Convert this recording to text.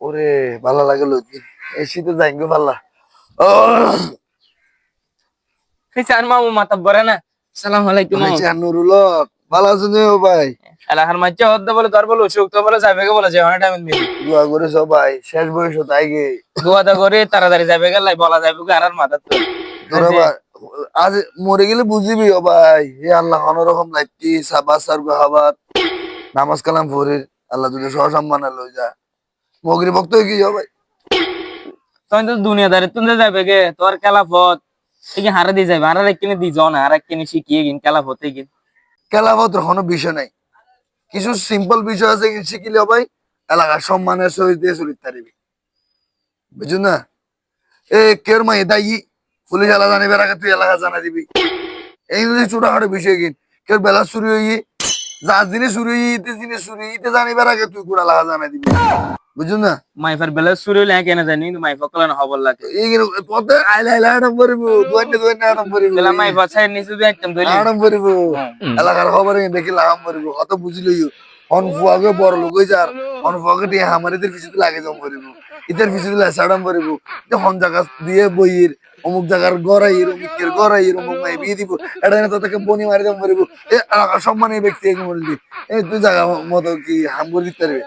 ওরে ভালো লাগে লতি এই শীতে যাইঙ্গে পাল্লা। ও। চার মামু মাতা বরে না। সালাম আলাইকুম। নুরুল ভালো আছেন ও ভাই? এলাকার মাঝে হদ্দে বলে তোর বলে অসুখ তো বলে যাবে গে বলে যে অনেক টাইম মিলি। দোয়া করে সবাই শেষ বয়স তাই গে। দোয়া দা করে তাড়াতাড়ি যাবে গেলাই বলা যাবে গে আর মাথা তো। আজ মরে গেলে বুঝিবি ও ভাই হে আল্লাহ অন্যরকম লাইতি সাবাস সার হাবাত নামাজ কালাম পড়ে আল্লাহ তোকে সহসম্মান লই যা। মগরি ভক্ত কি ভাই। তুমি তো দুনিয়াদারি তুমি যাবে গে তোর পথ এই হারা দিয়ে যাবে আর কিনে দি জন আর কিনে শিখিয়ে গিন পথে গিন খেলাফত কোনো বিষয় নাই। কিছু সিম্পল বিষয় আছে কি শিখিলে ভাই। এলাকার সম্মানের সহিত দিয়ে চলিতে পারবি বুঝুন না? এ কের মাই দাই পুলিশ এলাকা জানিবার আগে তুই এলাকা জানা দিবি। এই যদি ছোটখাটো বিষয় কিন কেউ বেলা চুরি হই ইতে শুরু ইতে জানিবার আগে তুই কুড়া দিবি। না? মাইফার বেলা শুরু হইলে কেন জানি কিন্তু মাইফা হবল লাগে। এই পথে আইলা আইলা বেলা মাইফা ছাই নিচে দিয়ে একদম ধরি আড়ম পরিব এলাকার খবর দেখি লাগাম পরিব অত বুঝিলই অন ফুয়াকে বড় লোক হয়ে যার। অনফুয়াকে দিয়ে আমার এদের পিছিয়ে লাগে জম করিব এদের পিছিয়ে দিলে করিব যে হন জায়গা দিয়ে বইয়ের অমুক জায়গার গড়াইয়ের অমুকের গড়াইয়ের অমুক মাই বিয়ে দিব। এটা না তাকে বনি মারি জম করিব এ সম্মানের সম্মানী ব্যক্তি বললি। এই তুই জায়গা মতো কি হাম করে দিতে পারবে?